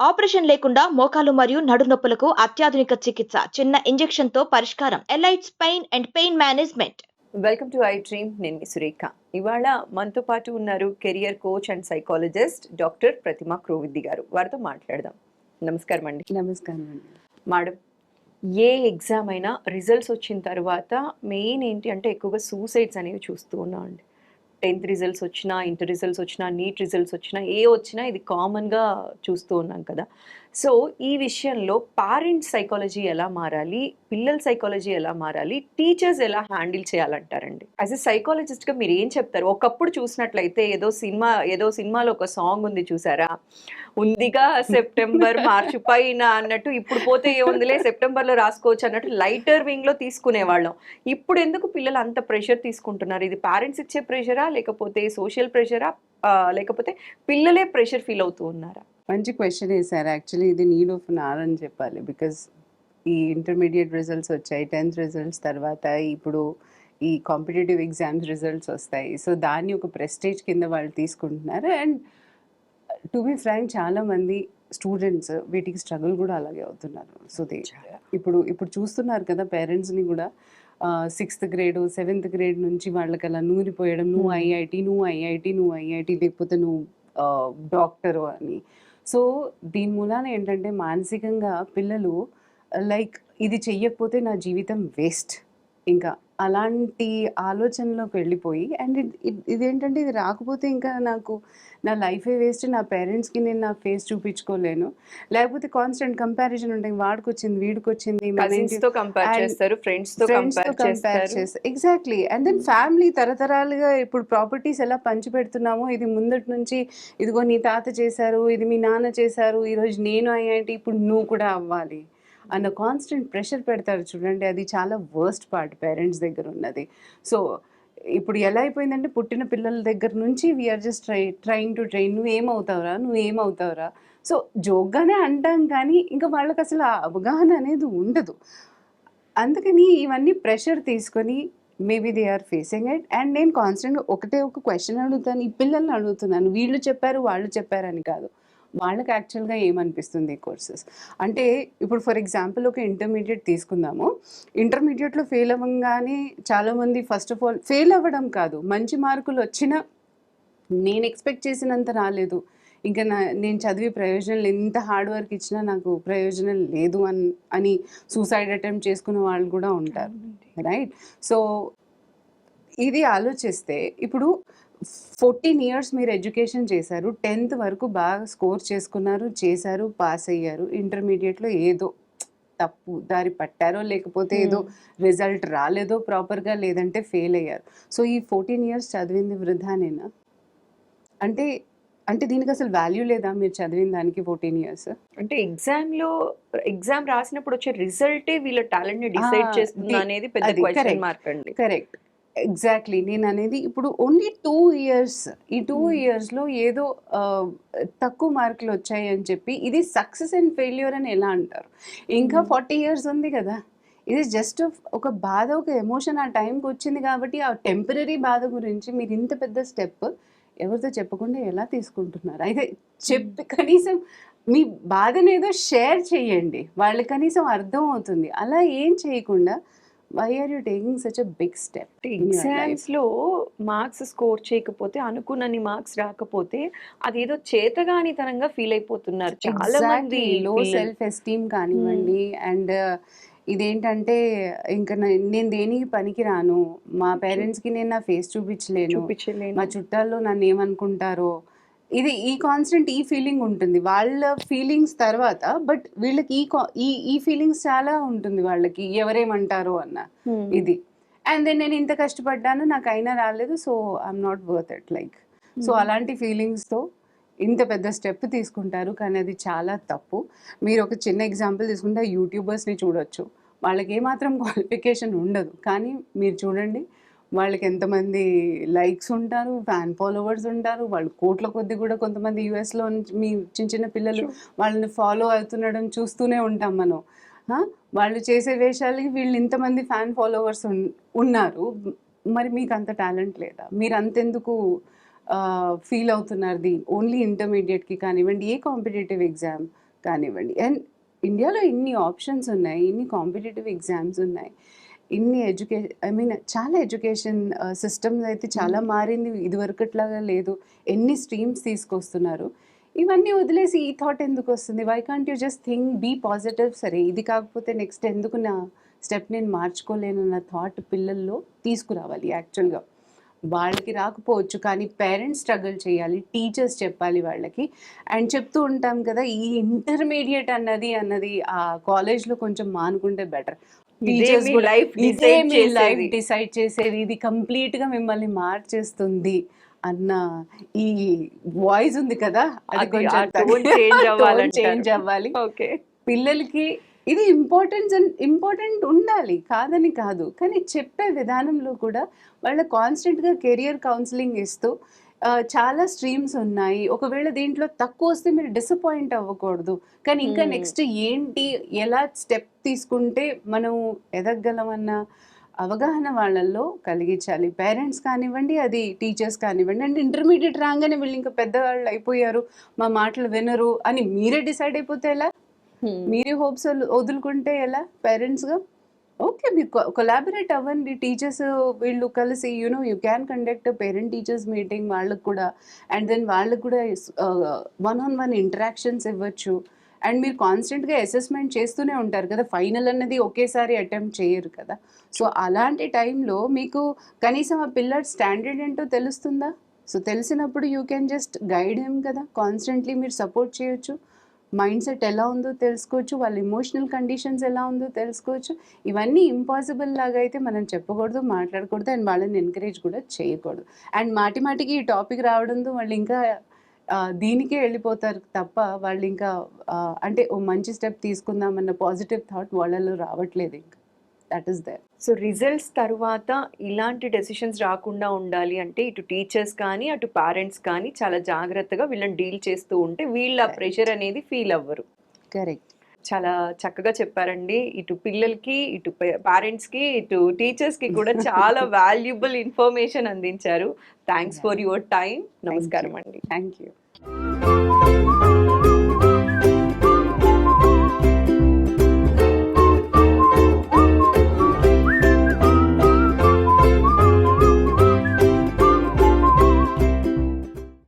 Operation లేకుండా మోకాలు మరియు నడునొప్పులకు అత్యాధునిక చికిత్స. చిన్న ఇంజెక్షన్తో పరిష్కారం. Elites pain and pain management. Welcome to I dream నేను మీ సురేఖ. ఇవాళ మనతో పాటు ఉన్నారు career coach and psychologist doctor Pratima Krovvidi గారు. వారితో మాట్లాడదాం. నమస్కారం అండి. నమస్కారం అండి. మేడం ఏ ఎగ్జామ్ అయినా రిజల్ట్స్ వచ్చిన తర్వాత మెయిన్ ఏంటి అంటే ఎక్కువగా సూసైడ్స్ అనేవి చూస్తూ ఉన్నాం అండి టెన్త్ రిజల్ట్స్ వచ్చినా ఇంటర్ రిజల్ట్స్ వచ్చినా నీట్ రిజల్ట్స్ వచ్చినా ఏ వచ్చినా ఇది కామన్గా చూస్తూ ఉన్నాం కదా. సో ఈ విషయంలో పేరెంట్స్ సైకాలజీ ఎలా మారాలి? పిల్లల సైకాలజీ ఎలా మారాలి? టీచర్స్ ఎలా హ్యాండిల్ చేయాలంటారండి? యాజ్ ఎ సైకాలజిస్ట్గా మీరు ఏం చెప్తారు? ఒకప్పుడు చూసినట్లయితే ఏదో సినిమా ఏదో సినిమాలో ఒక సాంగ్ ఉంది చూసారా? ఉందిగా సెప్టెంబర్ మార్చి పైన అన్నట్టు ఇప్పుడు పోతే ఏముందిలే సెప్టెంబర్లో రాసుకోవచ్చు అన్నట్టు లైటర్ వింగ్లో తీసుకునేవాళ్ళం. ఇప్పుడు ఎందుకు పిల్లలు అంత ప్రెషర్ తీసుకుంటున్నారు? ఇది పేరెంట్స్ ఇచ్చే ప్రెషరా లేకపోతే సోషల్ ప్రెషరా లేకపోతే పిల్లలే ప్రెషర్ ఫీల్ అవుతూ ఉన్నారా? మంచి క్వశ్చన్ వేసారు యాక్చువల్లీ ఇది నీడ్ ఆఫ్ నార్ అని చెప్పాలి. బికాస్ ఈ ఇంటర్మీడియట్ రిజల్ట్స్ వచ్చాయి టెన్త్ రిజల్ట్స్ తర్వాత ఇప్పుడు ఈ కాంపిటేటివ్ ఎగ్జామ్స్ రిజల్ట్స్ వస్తాయి. సో దాన్ని ఒక ప్రెస్టేజ్ కింద వాళ్ళు తీసుకుంటున్నారు. అండ్ టు బి ఫ్రాంక్ చాలా మంది స్టూడెంట్స్ వీటికి స్ట్రగుల్ కూడా అలాగే అవుతున్నారు. సో దే ఇప్పుడు ఇప్పుడు చూస్తున్నారు కదా పేరెంట్స్ని కూడా. సిక్స్త్ గ్రేడ్ సెవెంత్ గ్రేడ్ నుంచి వాళ్ళకి అలా నూరిపోయడం నువ్వు Hmm. ఐఐటి నువ్వు ఐఐటి నువ్వు ఐఐటి లేకపోతే నువ్వు డాక్టరు అని. సో దీని మూలాన ఏంటంటే మానసికంగా పిల్లలు లైక్ ఇది చెయ్యకపోతే నా జీవితం వేస్ట్. ఇంకా అలాంటి ఆలోచనలోకి వెళ్ళిపోయి అండ్ ఇదేంటంటే ఇది రాకపోతే ఇంకా నాకు నా లైఫే వేస్ట్ నా పేరెంట్స్కి నేను నా ఫేస్ చూపించుకోలేను. లేకపోతే కాన్స్టెంట్ కంపారిజన్ ఉంటాయి వాడికి వచ్చింది వీడికి వచ్చింది ఎగ్జాక్ట్లీ అండ్ దెన్ ఫ్యామిలీ తరతరాలుగా ఇప్పుడు ప్రాపర్టీస్ ఎలా పంచి పెడుతున్నామో ఇది ముందటి నుంచి ఇదిగో నీ తాత చేశారు ఇది మీ నాన్న చేశారు ఈరోజు నేను అయ్యాటి ఇప్పుడు నువ్వు కూడా అవ్వాలి. అన్న కాన్స్టెంట్ ప్రెషర్ పెడతారు చూడండి. అది చాలా వర్స్ట్ పార్ట్ పేరెంట్స్ దగ్గర ఉన్నది. సో ఇప్పుడు ఎలా అయిపోయిందంటే పుట్టిన పిల్లల దగ్గర నుంచి we are just try train to train నువ్వు ఏమవుతావురా? నువ్వు ఏమవుతావురా? సో జోక్గానే అంటాం కానీ ఇంకా వాళ్ళకి అసలు ఆ అవగాహన అనేది ఉండదు. అందుకని ఇవన్నీ ప్రెషర్ తీసుకొని maybe they are facing it and నేను కాన్స్టెంట్గా ఒకటే ఒక క్వశ్చన్ అడుగుతాను ఈ పిల్లల్ని అడుగుతున్నాను. వీళ్ళు చెప్పారు వాళ్ళు చెప్పారని కాదు. వాళ్ళకి యాక్చువల్గా ఏమనిపిస్తుంది ఈ కోర్సెస్ అంటే ఇప్పుడు ఫర్ ఎగ్జాంపుల్ ఒక ఇంటర్మీడియట్ తీసుకుందాము. ఇంటర్మీడియట్లో ఫెయిల్ అవ్వగానే చాలామంది ఫస్ట్ ఆఫ్ ఆల్ ఫెయిల్ అవ్వడం కాదు. మంచి మార్కులు వచ్చినా నేను ఎక్స్పెక్ట్ చేసినంత రాలేదు. ఇంకా నా నేను చదివి ప్రయోజనం లేదు ఎంత హార్డ్ వర్క్ ఇచ్చినా నాకు ప్రయోజనం లేదు అని అని సూసైడ్ అటెంప్ట్ చేసుకునే వాళ్ళు కూడా ఉంటారు. రైట్ సో ఇది ఆలోచిస్తే ఇప్పుడు ఫోర్టీన్ ఇయర్స్ మీరు ఎడ్యుకేషన్ చేశారు టెన్త్ వరకు బాగా స్కోర్ చేసుకున్నారు చేశారు పాస్ అయ్యారు ఇంటర్మీడియట్లో ఏదో తప్పు దారి పట్టారో లేకపోతే ఏదో రిజల్ట్ రాలేదో ప్రాపర్గా లేదంటే ఫెయిల్ అయ్యారు. సో ఈ ఫోర్టీన్ ఇయర్స్ చదివింది వృధానేనా అంటే అంటే దీనికి అసలు వాల్యూ లేదా మీరు చదివిన దానికి ఫోర్టీన్ ఇయర్స్? అంటే ఎగ్జామ్లో ఎగ్జామ్ రాసినప్పుడు వచ్చే రిజల్టే వీళ్ళ టాలెంట్ని డిసైడ్ చేస్తుంది అనేది పెద్ద క్వశ్చన్. మార్క్ అండి. కరెక్ట్. ఎగ్జాక్ట్లీ నేను అనేది ఇప్పుడు ఓన్లీ టూ ఇయర్స్ ఈ టూ Hmm. ఇయర్స్లో ఏదో ఆ, తక్కువ మార్కులు వచ్చాయి అని చెప్పి ఇది సక్సెస్ అండ్ ఫెయిల్యూర్ అని ఎలా అంటారు? ఇంకా Hmm. ఫార్టీ ఇయర్స్ ఉంది కదా. ఇది జస్ట్ ఒక బాధ ఒక ఎమోషన్ ఆ టైంకి వచ్చింది కాబట్టి ఆ టెంపరీ బాధ గురించి మీరు ఇంత పెద్ద స్టెప్ ఎవరితో చెప్పకుండా ఎలా తీసుకుంటున్నారు? అయితే చెప్పి కనీసం మీ బాధను ఏదో షేర్ చేయండి. వాళ్ళకి కనీసం అర్థం అవుతుంది. అలా ఏం చేయకుండా why are you taking such a big step ఎగ్జామ్స్లో మార్క్స్ స్కోర్ చేయకపోతే అనుకున్నన్ని మార్క్స్ రాకపోతే అదేదో చేతగానితనంగా ఫీల్ అయిపోతున్నారు. చాలా మంది లో. సెల్ఫ్ ఎస్టీమ్ కానివ్వండి అండ్ ఇదేంటంటే ఇంకా నేను దేనికి పనికి రాను? మా పేరెంట్స్కి నేను నా ఫేస్ చూపించలేను. మా చుట్టాల్లో నన్ను ఏమనుకుంటారో ఇది ఈ కాన్స్టెంట్ ఈ ఫీలింగ్ ఉంటుంది. వాళ్ళ ఫీలింగ్స్ తర్వాత బట్ వీళ్ళకి ఈ ఈ ఫీలింగ్స్ చాలా ఉంటుంది వాళ్ళకి ఎవరేమంటారో అన్న Hmm. ఇది. అండ్ దెన్ నేను ఇంత కష్టపడ్డాను నాకు అయినా రాలేదు so I'm not worth it like so. అలాంటి ఫీలింగ్స్తో ఇంత పెద్ద స్టెప్ తీసుకుంటారు కానీ అది చాలా తప్పు. మీరు ఒక చిన్న ఎగ్జాంపుల్ తీసుకుంటే యూట్యూబర్స్ని చూడొచ్చు. వాళ్ళకి ఏమాత్రం క్వాలిఫికేషన్ ఉండదు. కానీ మీరు చూడండి వాళ్ళకి ఎంతమంది లైక్స్ ఉంటారు ఫ్యాన్ ఫాలోవర్స్ ఉంటారు వాళ్ళు కోట్ల కొద్ది కూడా కొంతమంది యూఎస్లో మీ చిన్న చిన్న పిల్లలు. వాళ్ళని ఫాలో అవుతుండడం చూస్తూనే ఉంటాం మనం? వాళ్ళు చేసే వేషాలకి వీళ్ళు ఇంతమంది ఫ్యాన్ ఫాలోవర్స్ ఉన్నారు. మరి మీకు అంత టాలెంట్ లేదా? మీరు అంతెందుకు ఫీల్ అవుతున్నారు? ది ఓన్లీ ఇంటర్మీడియట్కి కానివ్వండి ఏ కాంపిటేటివ్ ఎగ్జామ్ కానివ్వండి. అండ్ ఇండియాలో ఇన్ని ఆప్షన్స్ ఉన్నాయి ఇన్ని కాంపిటేటివ్ ఎగ్జామ్స్ ఉన్నాయి. ఇన్ని ఎడ్యుకేషన్ ఐ మీన్ చాలా ఎడ్యుకేషన్ సిస్టమ్స్ అయితే చాలా మారింది. ఇదివరకట్లాగా లేదు. ఎన్ని స్ట్రీమ్స్ తీసుకొస్తున్నారు. ఇవన్నీ వదిలేసి ఈ థాట్ ఎందుకు వస్తుంది? Why can't you just think be positive సరే ఇది కాకపోతే నెక్స్ట్ ఎందుకు నా స్టెప్ నేను మార్చుకోలేనన్న థాట్ పిల్లల్లో తీసుకురావాలి యాక్చువల్గా. వాళ్ళకి రాకపోవచ్చు కానీ పేరెంట్స్ స్ట్రగుల్ చేయాలి టీచర్స్ చెప్పాలి వాళ్ళకి. అండ్ చెప్తూ ఉంటాం కదా ఈ ఇంటర్మీడియట్ అన్నది అన్నది ఆ కాలేజ్లో కొంచెం మానుకుంటే బెటర్. ఇదే మీ లైఫ్. డిసైడ్ చేసేది ఇది కంప్లీట్గా మిమ్మల్ని మార్చేస్తుంది అన్న ఈ వాయిస్ ఉంది కదా అది కొంచెం. చేంజ్ అవ్వాలి ఓకే పిల్లలకి ఇది ఇంపార్టెన్స్ ఇంపార్టెంట్ ఉండాలి కాదని కాదు కానీ చెప్పే విధానంలో కూడా వాళ్ళ కాన్స్టెంట్గా కెరియర్ కౌన్సిలింగ్ ఇస్తూ చాలా స్ట్రీమ్స్ ఉన్నాయి. ఒకవేళ దీంట్లో తక్కువ వస్తే మీరు డిసప్పాయింట్ అవ్వకూడదు. కానీ ఇంకా. నెక్స్ట్ ఏంటి ఎలా స్టెప్ తీసుకుంటే మనం ఎదగగలమన్న అవగాహన వాళ్ళల్లో కలిగించాలి. పేరెంట్స్ కానివ్వండి అది టీచర్స్ కానివ్వండి అంటే ఇంటర్మీడియట్ రాగానే వీళ్ళు ఇంకా పెద్దవాళ్ళు అయిపోయారు మా మాటలు వినరు అని మీరే డిసైడ్ అయిపోతే ఎలా? మీరే హోప్స్ వదులుకుంటే ఎలా? పేరెంట్స్గా? ఓకే మీరు కొలాబరేట్ అవ్వండి. టీచర్స్ వీళ్ళు కలిసి you know you can conduct parent teachers meeting వాళ్ళకు కూడా. అండ్ దెన్ వాళ్ళకు కూడా వన్ ఆన్ వన్ ఇంటరాక్షన్స్ ఇవ్వచ్చు. అండ్ మీరు కాన్స్టెంట్గా అసెస్మెంట్ చేస్తూనే ఉంటారు కదా. ఫైనల్ అన్నది ఒకేసారి అటెంప్ట్ చేయరు కదా. సో అలాంటి టైంలో మీకు కనీసం ఆ పిల్లర్ స్టాండర్డ్ ఏంటో తెలుస్తుందా? సో తెలిసినప్పుడు you can just guide him కదా. కాన్స్టెంట్లీ మీరు సపోర్ట్ చేయొచ్చు. మైండ్ సెట్ ఎలా ఉందో తెలుసుకోవచ్చు వాళ్ళ ఇమోషనల్ కండిషన్స్ ఎలా ఉందో తెలుసుకోవచ్చు. ఇవన్నీ ఇంపాసిబుల్ లాగా అయితే మనం చెప్పకూడదు మాట్లాడకూడదు అండ్ వాళ్ళని ఎంకరేజ్ కూడా చేయకూడదు. అండ్ మాటి మాటికి ఈ టాపిక్ రావడంతో వాళ్ళు ఇంకా దీనికే వెళ్ళిపోతారు తప్ప వాళ్ళు ఇంకా అంటే ఓ మంచి స్టెప్ తీసుకుందామన్న పాజిటివ్ థాట్ వాళ్ళలో రావట్లేదు ఇంకా. That is there so results తర్వాత ఇలాంటి డెసిషన్స్ రాకుండా ఉండాలి అంటే ఇటు టీచర్స్ కానీ అటు పేరెంట్స్ కానీ చాలా జాగ్రత్తగా వీళ్ళని డీల్ చేస్తూ ఉంటే వీళ్ళ. ప్రెషర్ అనేది ఫీల్ అవ్వరు. కరెక్ట్ చాలా చక్కగా చెప్పారండి. ఇటు పిల్లలకి ఇటు పేరెంట్స్కి ఇటు టీచర్స్కి కూడా చాలా వాల్యుబుల్ ఇన్ఫర్మేషన్ అందించారు. థ్యాంక్స్ ఫర్ యువర్ టైం నమస్కారం అండి. Thank you